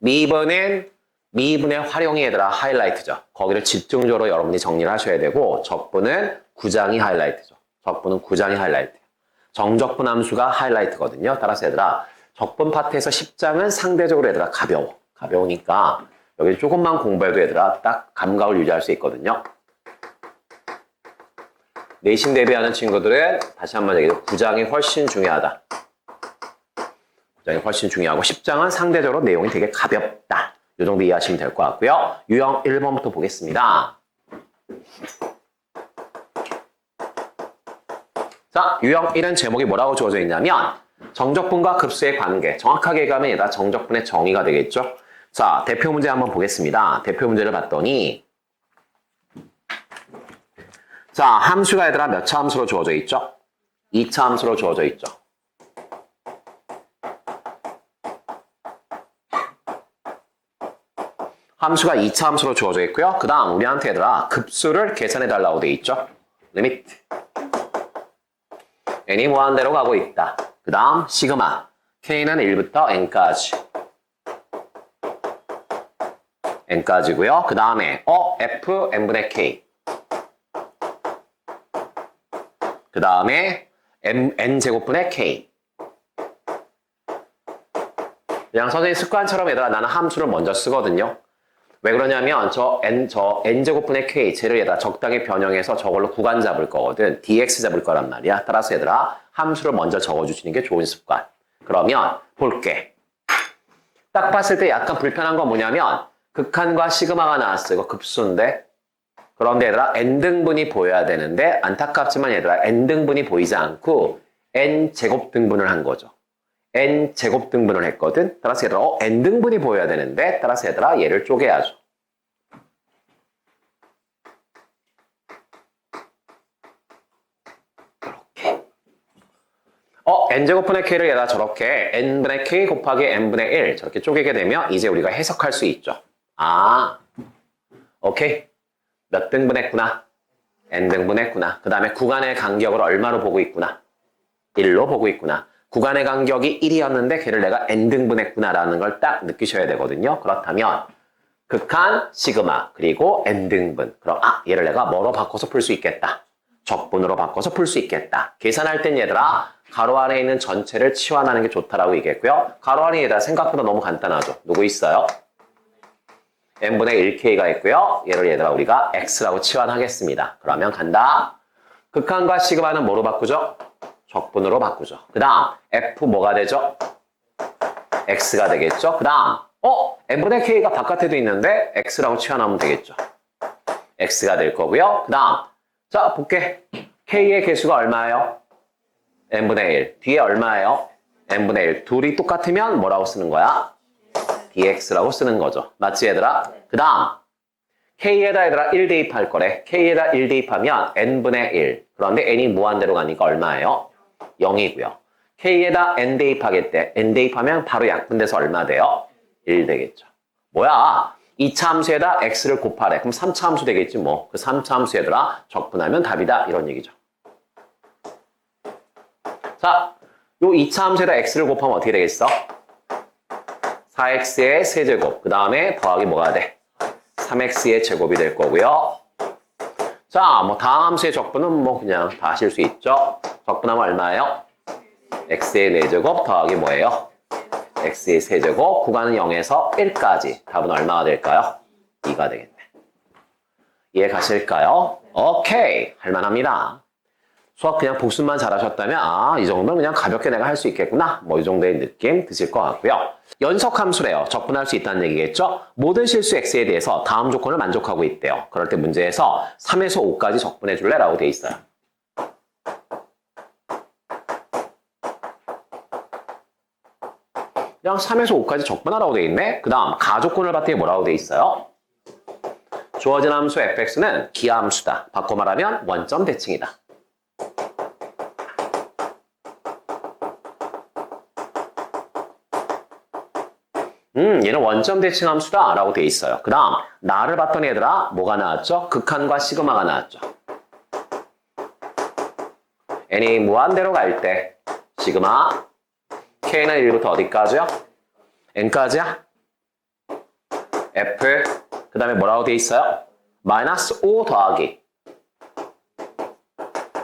미분은 미분의 활용이 얘들아 하이라이트죠. 거기를 집중적으로 여러분이 정리를 하셔야 되고 적분은 구장이 하이라이트죠. 적분은 구장이 하이라이트. 정적분 함수가 하이라이트거든요. 따라서 얘들아 적분 파트에서 10장은 상대적으로 얘들아 가벼워. 가벼우니까 여기 조금만 공부해도 얘들아 딱 감각을 유지할 수 있거든요. 내신 대비하는 친구들은 다시 한 번 얘기해요. 구장이 훨씬 중요하다. 훨씬 중요하고 10장은 상대적으로 내용이 되게 가볍다. 이 정도 이해하시면 될 것 같고요. 유형 1번부터 보겠습니다. 자, 유형 1은 제목이 뭐라고 주어져 있냐면 정적분과 급수의 관계. 정확하게 얘기하면 얘가 정적분의 정의가 되겠죠. 자, 대표 문제 한번 보겠습니다. 대표 문제를 봤더니 자, 함수가 얘들아 몇 차 함수로 주어져 있죠? 2차 함수로 주어져 있죠. 함수가 2차 함수로 주어져 있고요. 그 다음 우리한테 얘들아 급수를 계산해 달라고 돼 있죠. 리미트. n이 무한대로 가고 있다. 그 다음 시그마. k는 1부터 n까지. n까지고요. 그 다음에 어 f n분의 k. 그 다음에 n, n제곱분의 k. 그냥 선생님 습관처럼 얘들아 나는 함수를 먼저 쓰거든요. 왜 그러냐면 저 n 저 n제곱분의 k 쟤를 얘들아 적당히 변형해서 저걸로 구간 잡을 거거든. dx 잡을 거란 말이야. 따라서 얘들아 함수를 먼저 적어주시는 게 좋은 습관. 그러면 볼게. 딱 봤을 때 약간 불편한 건 뭐냐면 극한과 시그마가 나왔어. 이거 급수인데. 그런데 얘들아 n등분이 보여야 되는데 안타깝지만 얘들아 n등분이 보이지 않고 n제곱 등분을 한 거죠. N 제곱 등분을 했거든. 따라서 얘들아 어, n 등분이 보여야 되는데 따라서 얘들아 얘를 쪼개야죠. 이렇게. 어, n제곱분의 k를 얘들아 저렇게 n분의 k 곱하기 n분의 1 저렇게 쪼개게 되면 이제 우리가 해석할 수 있죠. 아, 오케이. 몇 등분 했구나. n등분 했구나. 그 다음에 구간의 간격을 얼마로 보고 있구나. 1로 보고 있구나. 구간의 간격이 1이었는데 걔를 내가 n등분 했구나라는 걸 딱 느끼셔야 되거든요. 그렇다면 극한, 시그마, 그리고 n등분. 그럼 아, 얘를 내가 뭐로 바꿔서 풀 수 있겠다. 적분으로 바꿔서 풀 수 있겠다. 계산할 땐 얘들아 가로 안에 있는 전체를 치환하는 게 좋다라고 얘기했고요. 가로 안에 얘들아 생각보다 너무 간단하죠. 누구 있어요? n분의 1k가 있고요. 얘를 얘들아 우리가 x라고 치환하겠습니다. 그러면 간다. 극한과 시그마는 뭐로 바꾸죠? 적분으로 바꾸죠. 그 다음 f 뭐가 되죠? x가 되겠죠. 그 다음 어? n분의 k가 바깥에도 있는데 x라고 치환하면 되겠죠. x가 될 거고요. 그 다음 자 볼게. k의 개수가 얼마예요? n분의 1. 뒤에 얼마예요? n분의 1. 둘이 똑같으면 뭐라고 쓰는 거야? dx라고 쓰는 거죠. 맞지 얘들아? 그 다음 k에다 얘들아 1 대입할 거래. k에다 1 대입하면 n분의 1. 그런데 n이 무한대로 가니까 얼마예요? 0이고요. k에다 n 대입하겠대. n 대입하면 바로 약분돼서 얼마 돼요? 1 되겠죠. 뭐야? 2차 함수에다 x를 곱하래. 그럼 3차 함수 되겠지 뭐. 그 3차 함수 얘들아 적분하면 답이다. 이런 얘기죠. 자, 요 2차 함수에다 x를 곱하면 어떻게 되겠어? 4x의 세제곱. 그 다음에 더하기 뭐가 돼? 3x의 제곱이 될 거고요. 자, 뭐 다음 함수의 적분은 뭐 그냥 다 하실 수 있죠. 적분하면 얼마예요? x의 4제곱 더하기 뭐예요? x의 세제곱. 구간은 0에서 1까지. 답은 얼마가 될까요? 2가 되겠네. 이해 가실까요? 오케이. 할만합니다. 수학 그냥 복습만 잘하셨다면 아, 이 정도면 그냥 가볍게 내가 할 수 있겠구나. 뭐 이 정도의 느낌 드실 것 같고요. 연속 함수래요. 적분할 수 있다는 얘기겠죠? 모든 실수 x에 대해서 다음 조건을 만족하고 있대요. 그럴 때 문제에서 3에서 5까지 적분해 줄래? 라고 돼 있어요. 그냥 3에서 5까지 적분하라고 돼 있네. 그 다음 가조건을 봤더니 뭐라고 돼 있어요? 주어진 함수 fx는 기하함수다. 바꿔 말하면 원점 대칭이다. 음, 얘는 원점 대칭 함수다 라고 돼 있어요. 그 다음 나를 봤더니 얘들아 뭐가 나왔죠? 극한과 시그마가 나왔죠. n이 무한대로 갈 때 시그마 k는 1부터 어디까지요? n까지야? F 그 다음에 뭐라고 돼 있어요? 마이너스 5 더하기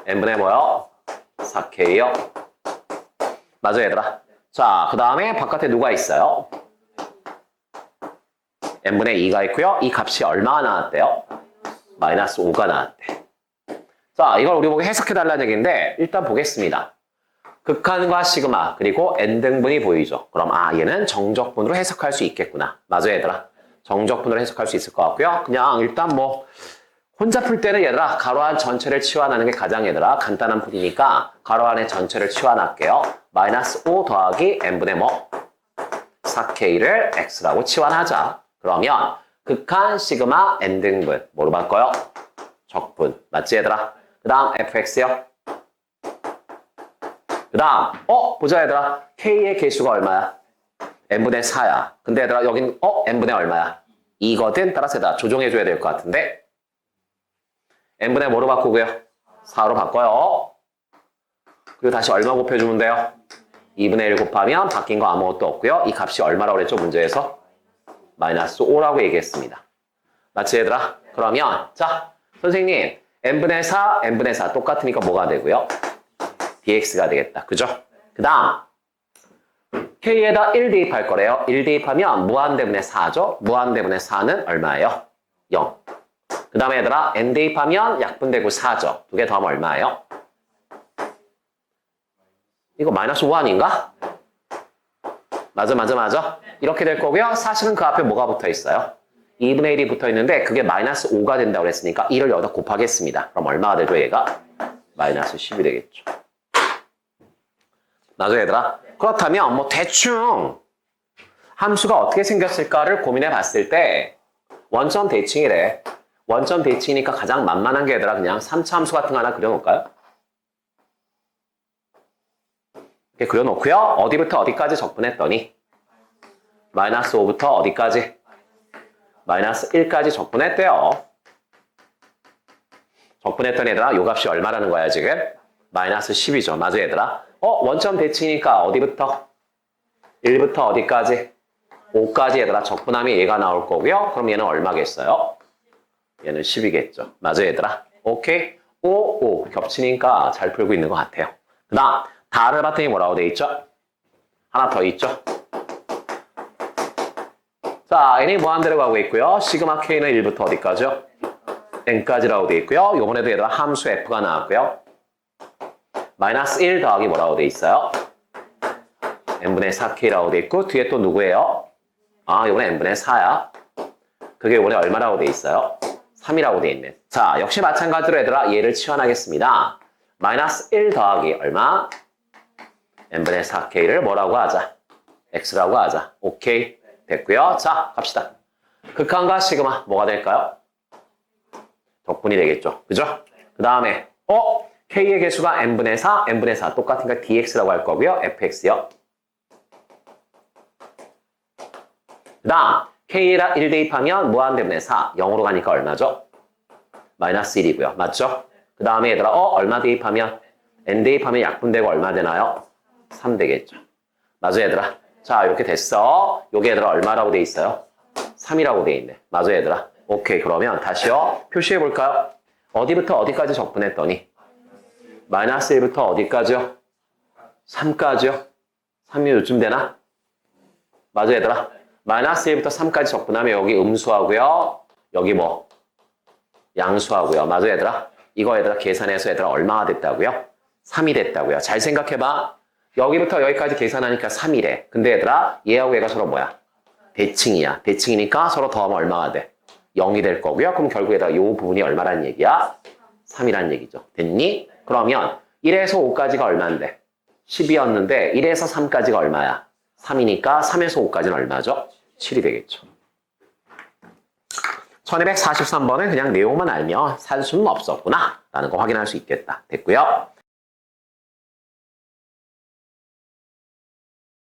n분의 뭐요? 4k요. 맞아 얘들아. 자, 그 다음에 바깥에 누가 있어요? N분의 2가 있고요. 이 값이 얼마가 나왔대요? 마이너스 5가 나왔대. 자, 이걸 우리 보고 해석해달라는 얘기인데 일단 보겠습니다. 극한과 시그마 그리고 n등분이 보이죠. 그럼 아 얘는 정적분으로 해석할 수 있겠구나. 맞아 얘들아. 정적분으로 해석할 수 있을 것 같고요. 그냥 일단 뭐 혼자 풀 때는 얘들아 가로 안 전체를 치환하는 게 가장 얘들아 간단한 풀이니까 가로 안에 전체를 치환할게요. 마이너스 5 더하기 n분의 뭐 4k를 x라고 치환하자. 그러면 극한 시그마 n등분 뭐로 바꿔요? 적분 맞지 얘들아? 그 다음 fx요. 그 다음 어 보자 얘들아 k의 개수가 얼마야? n분의 4야. 근데 얘들아 여긴 어 n분의 얼마야? 2거든 따라서 얘들아 조정해줘야 될 것 같은데 n분의 뭐로 바꾸고요? 4로 바꿔요. 그리고 다시 얼마 곱해주면 돼요? 2분의 1 곱하면 바뀐 거 아무것도 없고요. 이 값이 얼마라고 그랬죠? 문제에서? 마이너스 5라고 얘기했습니다. 맞지 얘들아? 그러면 자 선생님 n분의 4, n분의 4 똑같으니까 뭐가 되고요? dx가 되겠다. 그죠? 그 다음 k에다 1 대입할 거래요. 1 대입하면 무한대분의 4죠? 무한대분의 4는 얼마예요? 0. 그 다음에 얘들아 n 대입하면 약분되고 4죠? 두 개 더하면 얼마예요? 이거 마이너스 5 아닌가? 맞아 맞아 맞아. 이렇게 될 거고요. 사실은 그 앞에 뭐가 붙어 있어요? 2분의 1이 붙어 있는데 그게 마이너스 5가 된다고 그랬으니까 1을 여기다 곱하겠습니다. 그럼 얼마가 되죠 얘가? 마이너스 10이 되겠죠. 맞아 얘들아? 그렇다면 뭐 대충 함수가 어떻게 생겼을까를 고민해 봤을 때 원점 대칭이래. 원점 대칭이니까 가장 만만한 게 얘들아 그냥 3차 함수 같은 거 하나 그려놓을까요? 이렇게 그려놓고요. 어디부터 어디까지 적분했더니 마이너스 5부터 어디까지? 마이너스 1까지 적분했대요. 적분했던 얘들아 요 값이 얼마라는 거야 지금? 마이너스 10이죠. 맞아 얘들아? 어 원점 대칭이니까 어디부터? 1부터 어디까지? 5까지 얘들아 적분하면 얘가 나올 거고요. 그럼 얘는 얼마겠어요? 얘는 10이겠죠. 맞아 얘들아? 오케이? 5, 5 겹치니까 잘 풀고 있는 것 같아요. 그 다음 다를 봤더니 뭐라고 돼 있죠? 하나 더 있죠? 자, n이 무한대로 가고 있고요. 시그마 k는 1부터 어디까지요? n까지라고 돼 있고요. 요번에도 얘들아 함수 f가 나왔고요. 마이너스 1 더하기 뭐라고 돼 있어요? n분의 4k라고 돼 있고 뒤에 또 누구예요? 아, 요번에 n분의 4야. 그게 요번에 얼마라고 돼 있어요? 3이라고 돼 있네. 자, 역시 마찬가지로 얘들아 얘를 치환하겠습니다. 마이너스 1 더하기 얼마? N분의 4k를 뭐라고 하자? x라고 하자. 오케이. 됐고요. 자, 갑시다. 극한과 시그마 뭐가 될까요? 적분이 되겠죠. 그죠? 그 다음에 어? k의 개수가 n분의 4, n분의 4 똑같으니까 dx라고 할 거고요. fx요. 그 다음 k라 1 대입하면 무한대분의 4, 0으로 가니까 얼마죠? 마이너스 1이고요. 맞죠? 그 다음에 얘들아 어? 얼마 대입하면? n 대입하면 약분되고 얼마 되나요? 3 되겠죠. 맞아 얘들아. 자 이렇게 됐어. 요게 얘들아 얼마라고 돼 있어요? 3이라고 돼 있네. 맞아 얘들아. 오케이 그러면 다시요. 표시해 볼까요? 어디부터 어디까지 적분했더니 마이너스 1부터 어디까지요? 3까지요? 3이 요즘 되나? 맞아 얘들아. 마이너스 1부터 3까지 적분하면 여기 음수하고요. 여기 뭐? 양수하고요. 맞아 얘들아. 이거 얘들아 계산해서 얘들아 얼마가 됐다고요? 3이 됐다고요. 잘 생각해봐. 여기부터 여기까지 계산하니까 3이래. 근데 얘들아 얘하고 얘가 서로 뭐야? 대칭이야. 대칭이니까 서로 더하면 얼마가 돼? 0이 될 거고요. 그럼 결국 에다가 이 부분이 얼마라는 얘기야? 3이라는 얘기죠. 됐니? 그러면 1에서 5까지가 얼마인데? 10이었는데 1에서 3까지가 얼마야? 3이니까 3에서 5까지는 얼마죠? 7이 되겠죠. 1243번은 그냥 내용만 알면 산수는 없었구나 라는 거 확인할 수 있겠다. 됐고요.